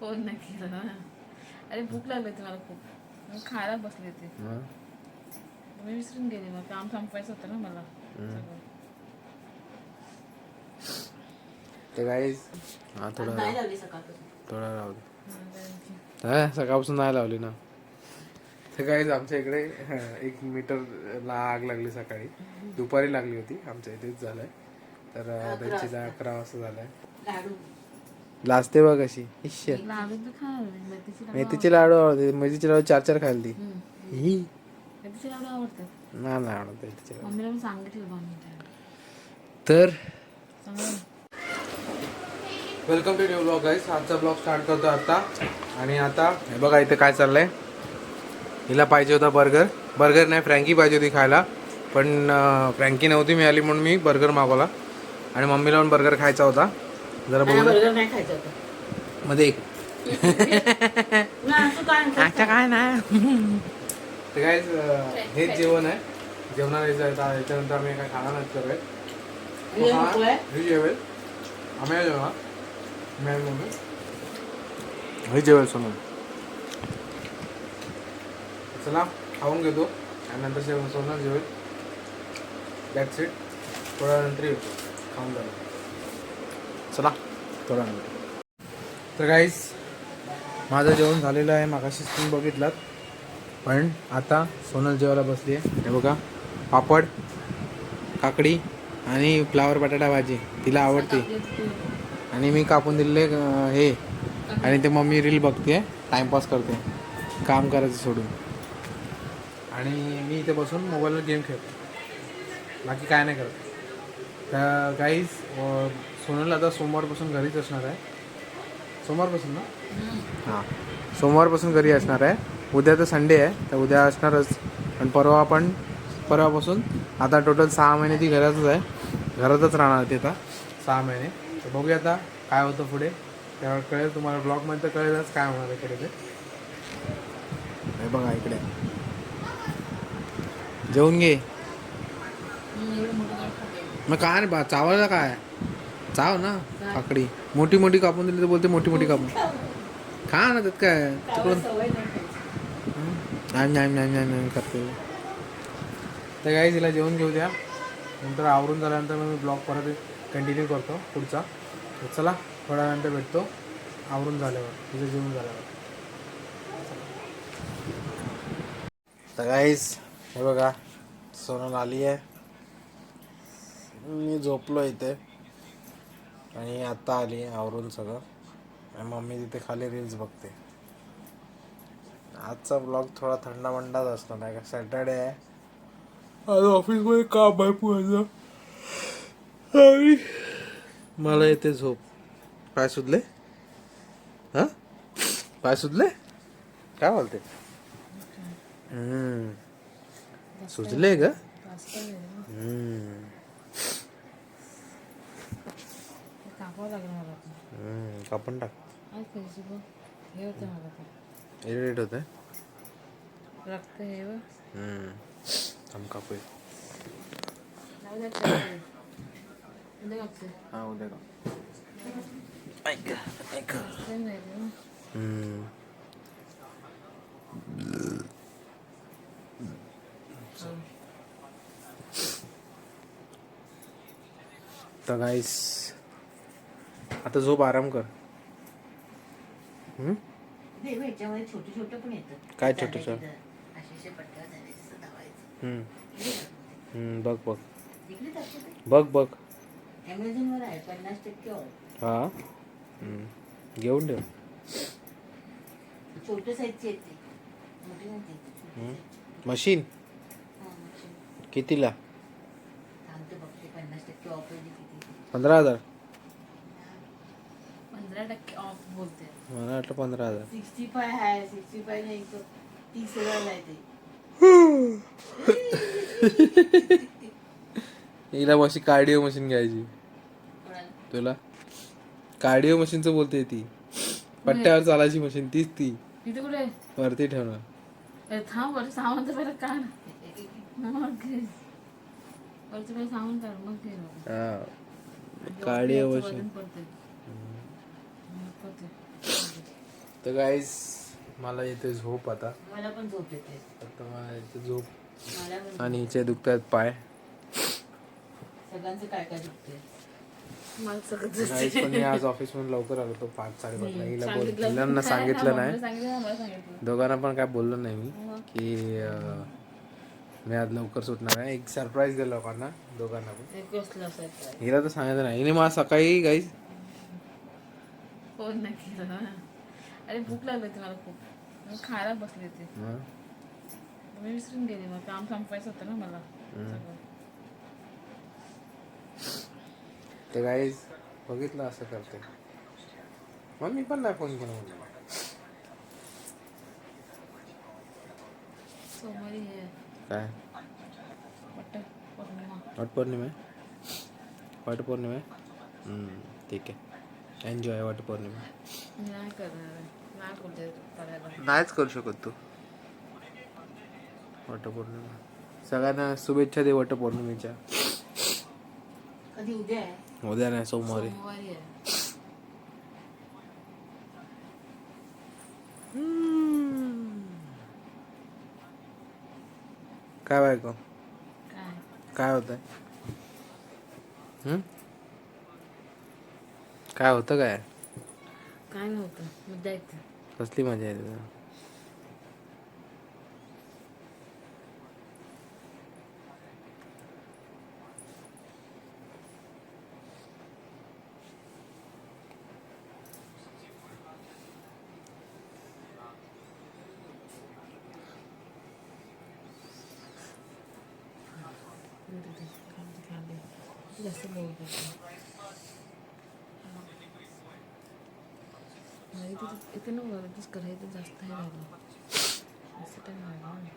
Phone नाही केला. ना अरे भूक लागली होती मला खूप. मी खायला बसली होती? मी विसरून गेली मग. काम थांबवायचं होतं ना मला. सगळं. ते गाईज हा थोडा थोडा राहू दे. हा. हा सकाळपासून नाही लावली ना. ते काहीच आमच्या इकडे हं, एक मीटरला आग लागली सकाळी. दुपारी लागली होती. आमच्या इथेच झालंय. तर त्यांची जा- अकरा वाजता झालाय. लाडू. लाजते बघ कशी इश्य. मेथीचे लाडू मेथीचे लाडू आवडते मेथीचे लाडू चार चार हम्म. ही. नाही आवडत मेथीचे तर welcome to new blog guys. आजचा ब्लॉग स्टार्ट करतो आता. आणि आता हे बघा इथे काय चाललंय. हिला पाहिजे होता बर्गर. बर्गर नाही फ्रँकी पाहिजे होती खायला. पण फ्रँकी नव्हती मिळाली म्हणून मी बर्गर मागवला. आणि मम्मीला पण बर्गर खायचा होता. जरा बघू बर्गर नाही खायचं होतं मध्ये एक. काय नाही. अच्छा काय नाही तर काय हेच जेवण आहे. जेवणाला यायचं- याच्यानंतर आम्ही काय खाणार नाही करूया हे जेवेल. आम्ही जेवणार मम्मी. हे जेवेल चला खाऊन घेतो. आणि नंतर जेवण जेवेल. दॅट्स इट थोड्या नंतर येतो. खाऊन झालं चला. थोड्या तर काहीच माझं जेवण झालेलं आहे. मागाशीच तुम्ही बघितलात. पण आता सोनल जेवायला बसली आहे हे बघा पापड काकडी आणि फ्लावर बटाटा भाजी. तिला आवडते. आणि मी कापून दिलेले हे. आणि ते मम्मी रील बघते टाइमपास करते. काम करायचं सोडून. आणि मी इथे बसून मोबाईलवर गेम खेळतो बाकी काय नाही करत. तर काहीच सोनल आता सोमवारपासून घरीच असणार आहे. सोमवारपासून ना? हां. सोमवारपासून घरी असणार आहे. उद्या तर संडे आहे तर उद्या असणारच. पण परवा पण परवापासून आता टोटल सहा महिने ती घरातच आहे. घरातच राहणार ती आता सहा महिने. तर बघूया आता काय होतं पुढे. त्यावर कळेल तुम्हाला. ब्लॉगमध्ये तर कळेलच काय होणार इकडे ते. हे बघा इकडे. जेवून घे. मग काय बा चावायला काय? चाव ना काकडी मोठी मोठी कापून दिली तर बोलते मोठी मोठी कापून. खा ना त्यात काय तिकडून. नाही नाही नाही नाही करते. तर काही तिला जेवण घेऊ द्या. नंतर आवरून झाल्यानंतर मग मी ब्लॉग परत कंटिन्यू करतो पुढचा. तर चला थोड्या वेळानंतर भेटतो. आवरून झाल्यावर तिचं जेवण झाल्यावर. तर काहीच हे बघा सोनल आली आहे मी झोपलो इथे. आणि आता आली आवरून सगळं. आणि मम्मी तिथे खाली रील्स बघते. आजचा ब्लॉग थोडा थंडा मंडाच असणार आहे का? सॅटर्डे आहे. आज ऑफिसमध्ये काम आहे आणि मला येते झोप. पाय सुधले हा? पाय सुधले काय बोलते? हम्म. सुजले ग? हम्म. कापावं लागेल मला आता. हम्म. कापून टाक आज कधी बघ हे होतं मला आता इरिटेट होते रक्त हे बघ थांब कापूया जाऊ द्या खाली. उद्या कापते. हा उद्या का ऐक ऐक ते नाही रे. हम्म. तर गाईस आता झोप आराम कर हम्म? नाही, मग याच्यामध्ये छोटे छोटे पण येतात काय छोटे छोटे? असे पट्ट्या. हम्म. हम्म, बघ बघ. बघ बघ आहे पन्नास टक्के हा हम्म. घेऊन ठेव छोट्या साईजची येते मोठी नाही ती. हम्म. मशीन हा. कितीला सांगते बघते पन्नास टक्के ऑफ आहे ती किती पंधरा हजार पंधरा टक्के ऑफ बोलते. मला वाटलं पंधरा हजार. सिक्स्टी फाय आहे सिक्स्टी फाय नाही तो तीस हजार आहे ते. हिला मशी कार्डिओ मशीन घ्यायची. कोणाला? तुला? कार्डिओ मशीनचं बोलते ती. पट्ट्यावर चालायची मशीन तीच ती. इथे कुठे? वरती ठेवणार. अरे थांब वरती सामान तर पहिलं काढ. मग घे. वरती पहिलं सामान काढ मग घे. मग. हा कार्डिओ मशीन. तर गाईस मला इथे झोप आता. मला पण झोप येते. आता मला इथे झोप. आणि इथे दुखतात पाय. सगळ्यांचं काय काय दुखते पण मी आज ऑफिस मधून लवकर आलो तो पाच साडेपाचला हिला बोल सांगितलं नाही. सांगितलं ना, मला सांगितलं. दोघांना पण काय बोललो नाही मी की मी आज लवकर सुटणार आहे. एक सरप्राईज दिलं लोकांना दोघांना पण. हिला तर सांगितलं नाही. हिने मला सकाळी गाईस फ़ोन नाही केला अरे भूक लागली होती मला खूप. मी खायला बसले होते. मी विसरून गेले. मग काम होतं ना मला. सगळं. ते गाईज बघितलं असं करते. मग मी पण नाही फ़ोन केला म्हणलं सोमवारी हे काय? वट पौर्णिमा वटपौर्णिमा? आहे हम्म, ठीक आहे. एन्जॉय वटपौर्णिमा मी नाही करणार आहे. नाही बोलते करायला. नाहीच करू शकत तू. वटपौर्णिमा सगळ्यांना शुभेच्छा दे वटपौर्णिमेच्या कधी उद्या आहे? उद्या नाही सोमवारी. काय बायको? काय? काय होत आहे काय होतं काय? काय नव्हतं. मुद्दा येते कसली मजा येते तुला? जास्त बोलतो नाही तिथे इथे ना वरतीच करायचं जास्त हे राहिलं असं काय राहिलं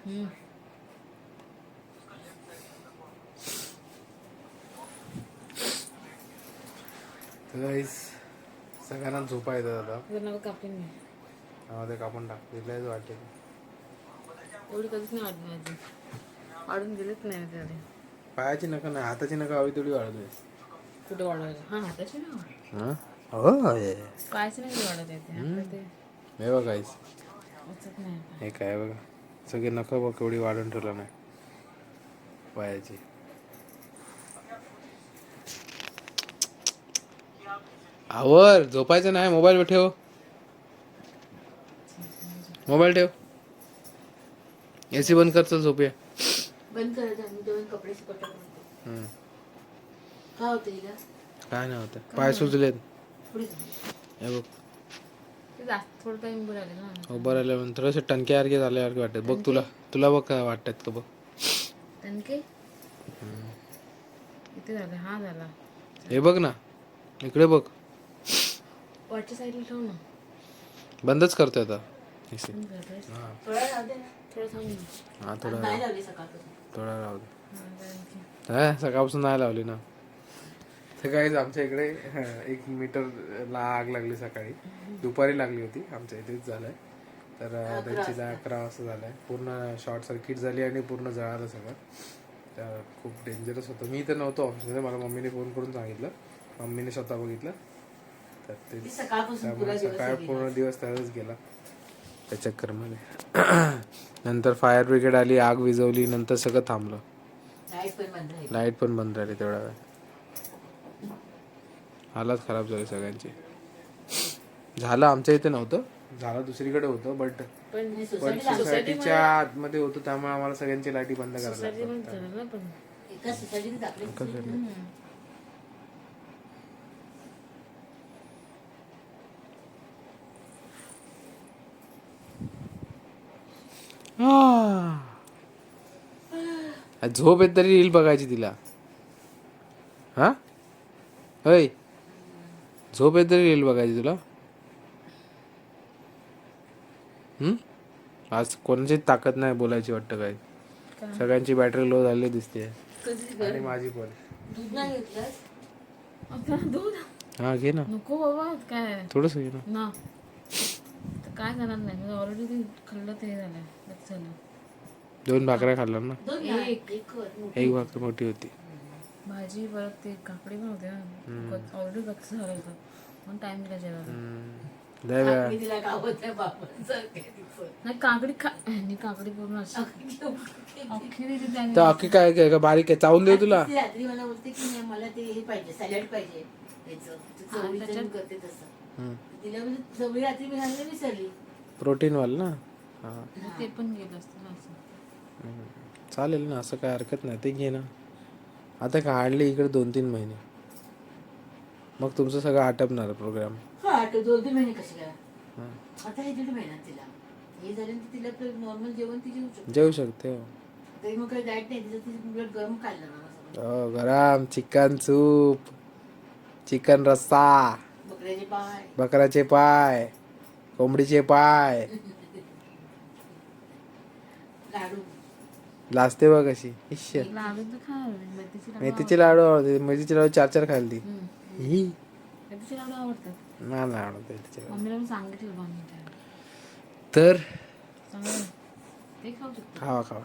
हम्म. तर guys, सगळ्यांना झोपा येतात आता जर नका कापून मी त्यामध्ये कापून टाक तिलाच वाटते. एवढी कधीच नाही वाढली माझी. वाढून गेलेच नाही त्याने पायाची नका नाही हाताची नका हवी तेवढी वाढत कुठे वाढवायला हा हाताची ना? हां? हो हे पायाची नाही वाढत येते ते बघा. हे काय बघा सगळे नख बघ केवढी वाढून ठेवलं नाही पायाची. आवर झोपायचं नाही मोबाईल ठेव. मोबाईल ठेव. एसी बंद कर चल झोपूया. बंद करायचं दोन कपडे सुकट टाकतो हम्म. काय होतं हिला? काय नाही होतं. पाय सुजलेत. पुढे जा. हे बघ. ते जास्त थोडं टाइम उभं राहिले ना. उभं राहिल्यावर थोडेसे टणक्यासारखे झाल्यासारखे वाटतात बघ तुला तुला बघ काय वाटतात का बघ. झाले हा झाला. हे बघ ना इकडे बघ. वरच्या साईडला ठेव ना. बंदच करतोय आता. हा थोडा राहू थोडं हा थोडा राहू दे हा, सकाळपासून नाही लावली ना. तर काहीच आमच्या इकडे हं, एक मीटरला आग लागली सकाळी. दुपारी लागली होती. आमच्या इथेच झालंय. तर त्यांची दहा अकरा वाजता झालंय. पूर्ण शॉर्ट सर्किट झाली आणि पूर्ण जळालं सगळं. तर खूप डेंजरस होतं. मी तर नव्हतो ऑफिसमध्ये मला मम्मीने फोन करून सांगितलं. मम्मीने स्वतः बघितलं. तर ते ती सकाळपासून पुरा त्यामुळे सकाळ. पूर्ण दिवस त्यातच गेला. त्या चक्करमध्ये. नंतर फायर ब्रिगेड आली आग विझवली नंतर सगळं थांबलं. लाइट पण बंद राहील लाइट पण बंद राहिली तेवढा वेळ. हालत खराब झाली सगळ्यांची. झालं आमच्या इथे नव्हतं. झालं दुसरीकडे होतं बट पण पण सोसायटीच्या आतमध्ये होतं त्यामुळे आम्हाला सगळ्यांची लाईटी बंद करायला सोसायटी पण झालं ना पण एका सोसायटीने टाकले हम्म. आ, झोप येत तरी रील बघायची तिला. हा? होय. झोप येत तरी रील बघायची तुला. हम्म? आज कोणाची ताकद नाही बोलायची वाटतं काय? सगळ्यांची बॅटरी लो झाली दिसते आणि माझी पण दूध नाही घेतलंस? आता दूध? हा घे ना. नको बाबा काय? थोडस घे ना. काय जाणार नाही? ऑलरेडी ते खाल्लं ते झालं झालं. दोन भाकऱ्या खाल्ल्या ना? एक. एक भाकर मोठी होती. भाजी परत ते काकडी पण होते ना ऑलरेडी लक्ष झालं होतं म्हणून टाइम दिला जेवायला. नाही काकडी खा काकडी पूर्ण अशी अख्खी दिली त्याने. तर अख्खी काय काय बारीक आहे. चावून देऊ तुला? रात्री मला बोलते की नाही मला ते हे पाहिजे सॅलड पाहिजे. त्याचं करते तसं. तिला म्हणजे चवळी रात्री मी घालून विसरली. प्रोटीन वाल ना? हा. ते पण गेलं असतं ना असं. हम्म. चालेल ना असं काय हरकत नाही. ते घे ना. आता काढले इकडे दोन तीन महिने. मग तुमचं सगळं आटपणार प्रोग्राम हा दोन तीन महिने कशी काय? आता हे दीड महिना तिला. हे झाल्यानंतर तिला नॉर्मल जेवण ती जेवू शकते. जेवू शकते हो. तरी मग काही डाएट नाही तिचं तिचं उलट गरम खाल्लं ना. हो गरम चिकन सूप चिकन रस्सा. बकराचे पाय. कोंबडीचे पाय. लाडू. लाजते बघ कशी खा मेथीचे लाडू आवडते. मेथीचे लाडू चार चार. ही. आवडतात. मला नाही आवडत तर? खावा खावा.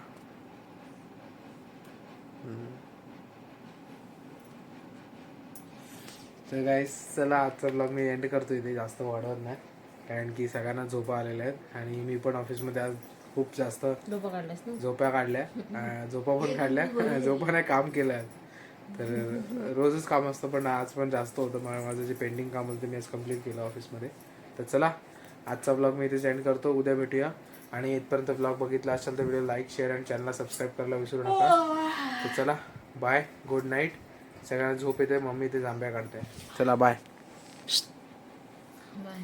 तर गाईस चला आजचा ब्लॉग मी एंड करतो इथे जास्त वाढवत नाही. कारण की सगळ्यांना झोपा आलेल्या आहेत. आणि मी पण ऑफिसमध्ये आज खूप जास्त ना? झोप्या काढल्या. झोपा पण काढल्या. झोपाने काम केलं आहे तर रोजच काम असतं पण आज पण जास्त होतं. मला माझं जे पेंडिंग काम होतं मी आज कंप्लीट केलं ऑफिसमध्ये तर चला आजचा ब्लॉग मी इथे सेंड करतो. उद्या भेटूया. आणि इथपर्यंत ब्लॉग बघितला असेल तर व्हिडिओ लाईक शेअर आणि चॅनलला सबस्क्राईब करायला विसरू नका. तर चला बाय गुड नाईट सगळ्यांना झोप येते मम्मी इथे जांभ्या काढते. चला बाय बाय